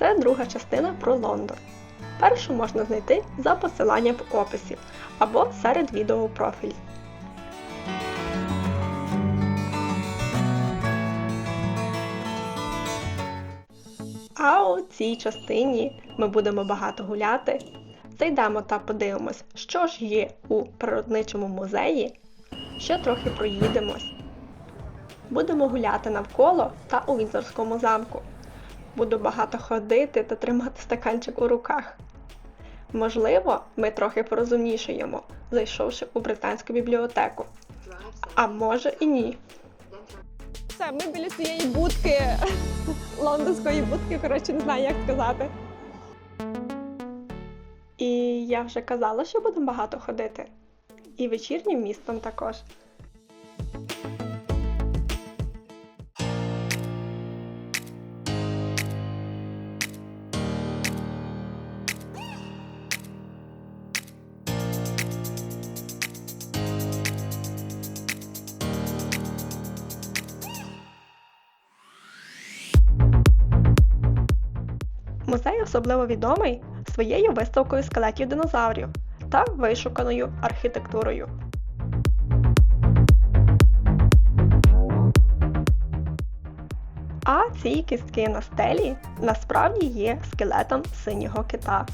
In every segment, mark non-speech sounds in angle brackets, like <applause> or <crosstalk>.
Це друга частина про Лондон. Першу можна знайти за посиланням в описі або серед відео профілі. А у цій частині ми будемо багато гуляти. Зайдемо та подивимось, що ж є у природничому музеї. Ще трохи проїдемось. Будемо гуляти навколо та у Вінзорському замку. Буду багато ходити та тримати стаканчик у руках. Можливо, ми трохи порозумнішаємо, зайшовши у британську бібліотеку. А може і ні. Все, ми біля цієї будки, <laughs> лондонської будки, коротше, не знаю, як сказати. І я вже казала, що будемо багато ходити. І вечірнім містом також. Особливо відомий своєю виставкою скелетів динозаврів та вишуканою архітектурою. А ці кістки на стелі насправді є скелетом синього кита.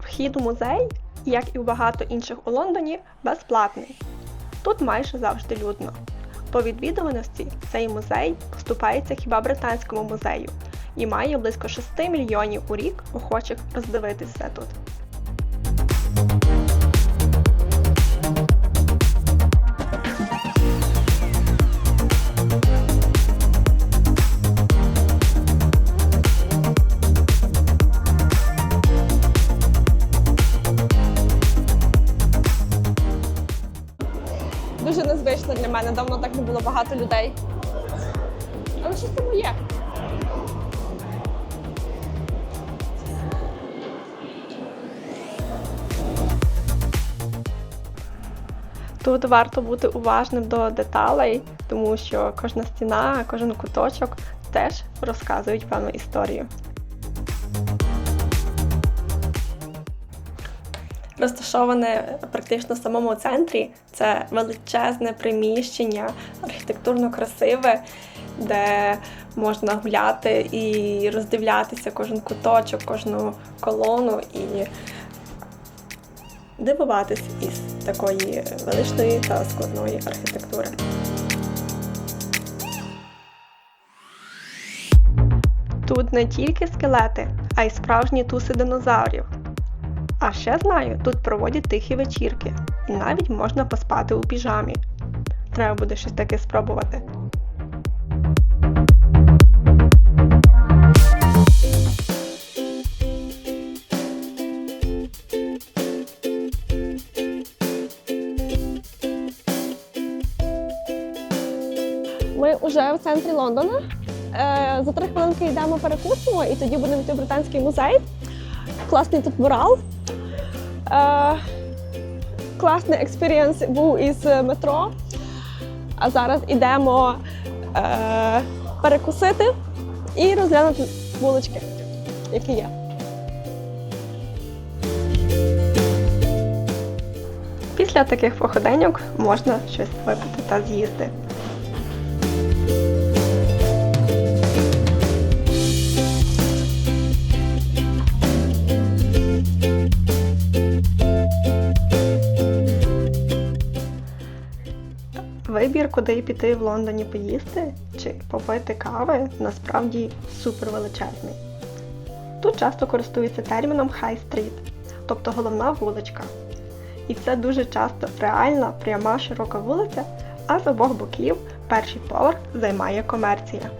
Вхід у музей, як і у багато інших у Лондоні, безплатний. Тут майже завжди людно. По відвідуваності цей музей поступається хіба британському музею і має близько 6 мільйонів у рік охочих роздивитися тут. Тут варто бути уважним до деталей, тому що кожна стіна, кожен куточок теж розказують певну історію. Розташоване практично в самому центрі, це величезне приміщення, архітектурно красиве, де можна гуляти і роздивлятися кожен куточок, кожну колону і дивуватись із такої величної та складної архітектури. Тут не тільки скелети, а й справжні туси динозаврів. А ще знаю, тут проводять тихі вечірки, і навіть можна поспати у піжамі. Треба буде щось таке спробувати. Вже в центрі Лондона. Е, За три хвилинки йдемо перекусимо і тоді будемо йти в британський музей. Класний тут мурал. Е, Класний експірієнс був із метро. А зараз йдемо е, перекусити і розглянути вулички, які є. Після таких походеньок можна щось випити та з'їсти. Вибір, куди піти в Лондоні поїсти чи попити кави, насправді супер величезний. Тут часто користуються терміном High Street, тобто головна вуличка. І це дуже часто реальна, пряма, широка вулиця, а з обох боків перший поверх займає комерція.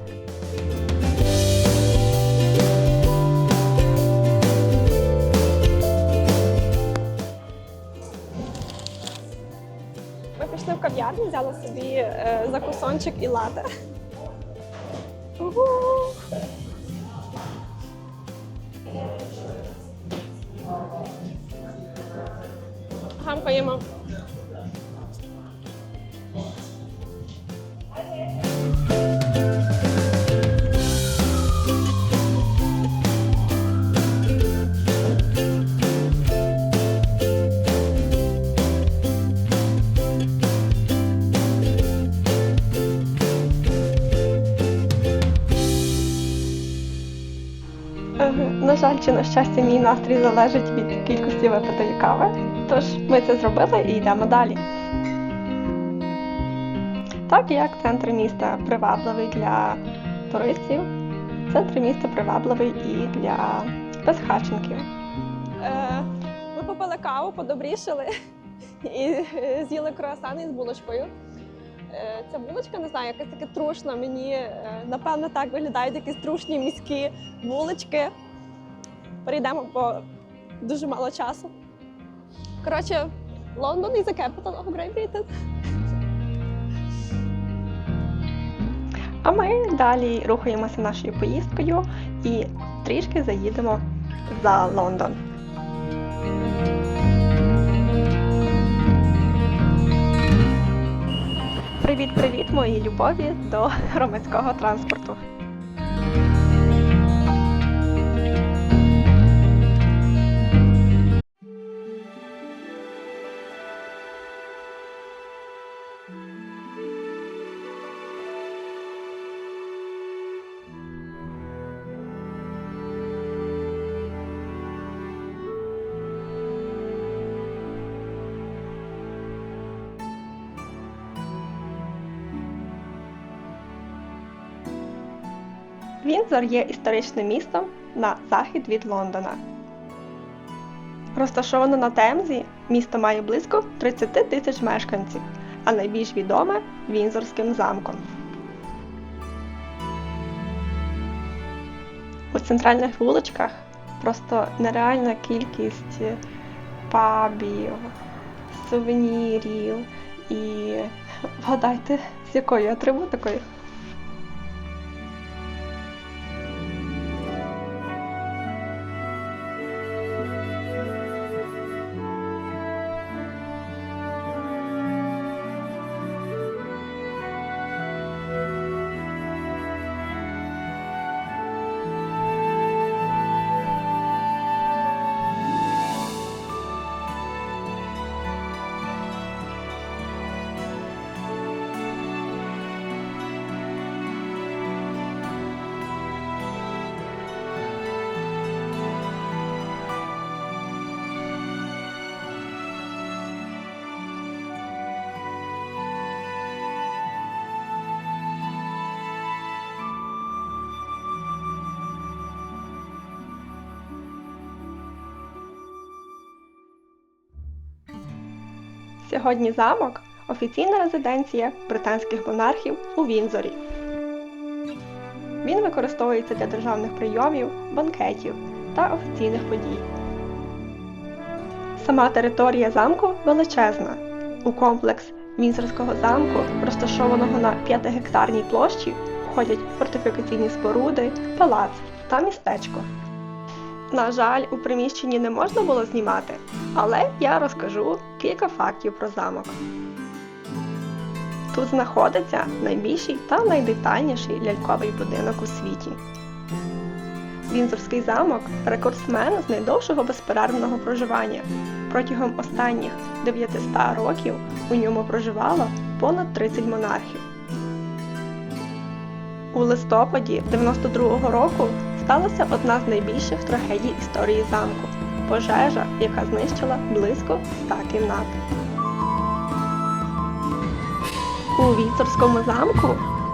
Кав'ярню, взяла собі е, закусончик і лате. Угу. Чи на щастя, мій настрій залежить від кількості випитої кави. Тож ми це зробили і йдемо далі. Так як центр міста привабливий для туристів, центр міста привабливий і для безхатченків. Е, Ми попили каву, подобрішили і е, з'їли круасани з булочкою. Е, Ця булочка, не знаю, якась така трушна. Мені е, напевно так виглядають якісь трушні міські булочки. Перейдемо, бо дуже мало часу. Коротше, Лондон is the capital of Great Britain. А ми далі рухаємося нашою поїздкою і трішки заїдемо за Лондон. Привіт-привіт, мої любові до громадського транспорту. Вінзор є історичним містом на захід від Лондона. Розташовано на Темзі, місто має близько 30 тисяч мешканців, а найбільш відоме Вінзорським замком. У центральних вуличках просто нереальна кількість пабів, сувенірів і <laughs> вгадайте, з якою атрибутикою. Сьогодні замок офіційна резиденція британських монархів у Вінзорі. Він використовується для державних прийомів, банкетів та офіційних подій. Сама територія замку величезна. У комплекс Вінзорського замку, розташованого на 5-гектарній площі, входять фортифікаційні споруди, палац та містечко. На жаль, у приміщенні не можна було знімати, але я розкажу кілька фактів про замок. Тут знаходиться найбільший та найдетальніший ляльковий будинок у світі. Вінзорський замок рекордсмен з найдовшого безперервного проживання. Протягом останніх 900 років у ньому проживало понад 30 монархів. У листопаді 92-го року сталася одна з найбільших трагедій історії замку пожежа, яка знищила близько 100 кімнат. У Вінцорському замку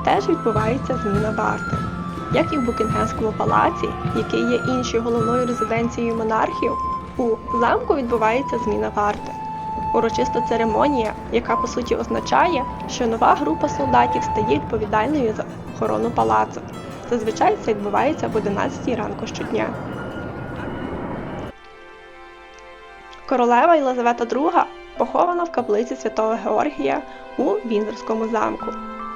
теж відбувається зміна варти. Як і в Букінгемському палаці, який є іншою головною резиденцією монархів, у замку відбувається зміна варти. Урочиста церемонія, яка по суті означає, що нова група солдатів стає відповідальною за охорону палацу. Зазвичай це відбувається в 11 ранку щодня. Королева Єлизавета II похована в каплиці святого Георгія у Вінзорському замку,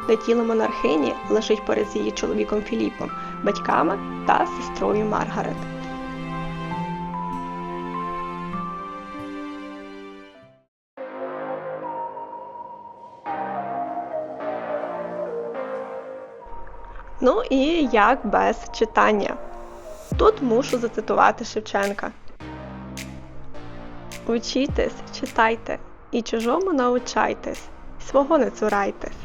де тіло монархині лежить поряд з її чоловіком Філіпом, батьками та сестрою Маргарет. Ну і як без читання. Тут мушу зацитувати Шевченка. Учітесь, читайте, і чужому научайтесь, свого не цурайтесь.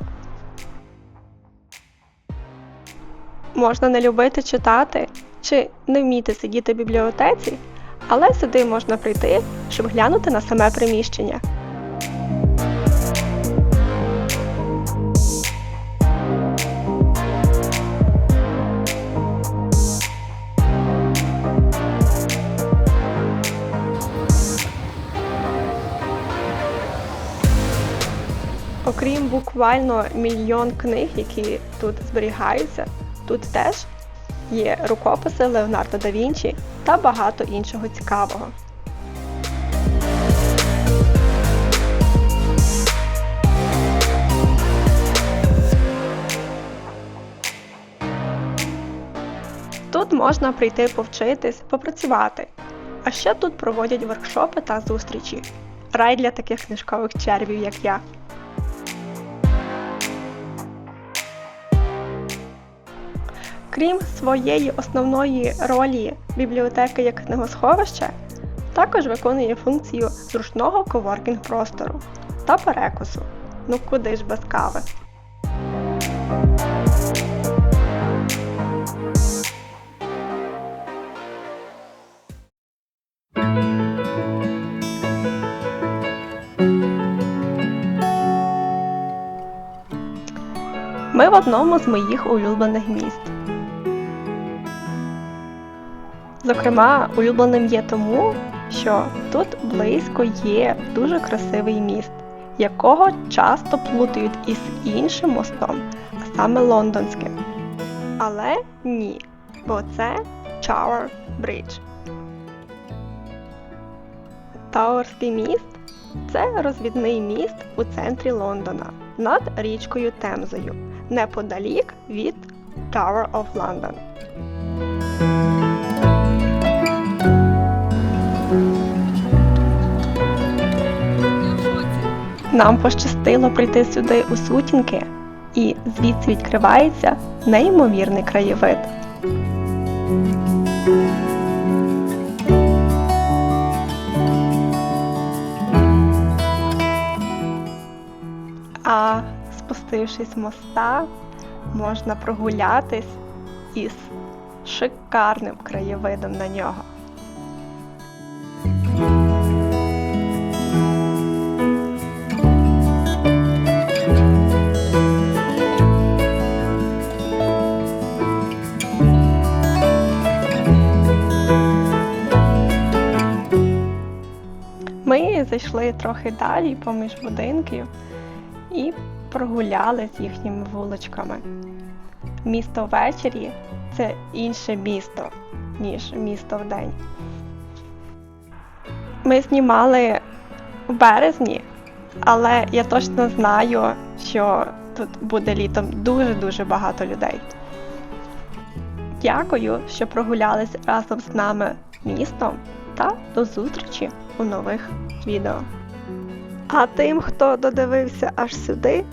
Можна не любити читати, чи не вмієте сидіти в бібліотеці, але сюди можна прийти, щоб глянути на саме приміщення. Окрім буквально мільйон книг, які тут зберігаються, тут теж є рукописи Леонардо да Вінчі та багато іншого цікавого. Тут можна прийти повчитись, попрацювати. А ще тут проводять воркшопи та зустрічі. Рай для таких книжкових червів, як я. Крім своєї основної ролі бібліотеки як книгосховище, також виконує функцію зручного коворкінг простору та перекусу. Ну куди ж без кави? Ми в одному з моїх улюблених міст. Зокрема, улюбленим є тому, що тут близько є дуже красивий міст, якого часто плутають із іншим мостом, а саме лондонським. Але ні, бо це Tower Bridge. Тауерський міст це розвідний міст у центрі Лондона над річкою Темзою, неподалік від Tower of London. Нам пощастило прийти сюди у сутінки, і звідси відкривається неймовірний краєвид. А спустившись з моста, можна прогулятись із шикарним краєвидом на нього. Ми зайшли трохи далі поміж будинків і прогуляли з їхніми вуличками. Місто ввечері це інше місто, ніж місто вдень. Ми знімали в березні, але я точно знаю, що тут буде літом дуже-дуже багато людей. Дякую, що прогулялись разом з нами містом до зустрічі у нових відео. А тим, хто додивився аж сюди,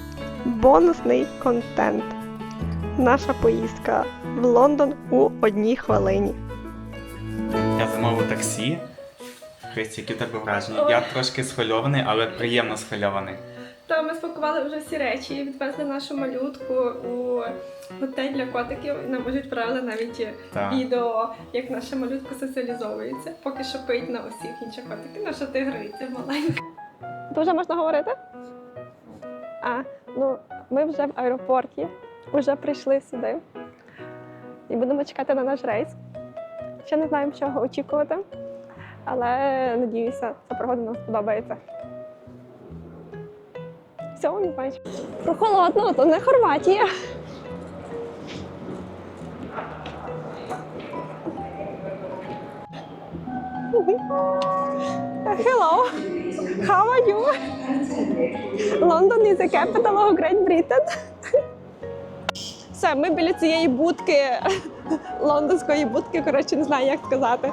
бонусний контент. Наша поїздка в Лондон у одній хвилині. Я замовив таксі. Христі, які тебе враження? Я трошки схвильований, але приємно схвильований. Та ми спакували вже всі речі, відвезли нашу малютку у готель для котиків. І нам вже відправили навіть Так. відео, як наша малютка соціалізовується. Поки що пить на усіх інших котиків. Наша тигриця маленька. То вже можна говорити? А, ну ми вже в аеропорті, вже прийшли сюди. І будемо чекати на наш рейс. Ще не знаємо, чого очікувати, але надіюся, ця пригода нам сподобається. Все, не знаю. Прохолодно, то не Хорватія. Hello, how are you? London is the capital of Great Britain. Все, ми біля цієї будки, лондонської будки, коротше, не знаю, як сказати.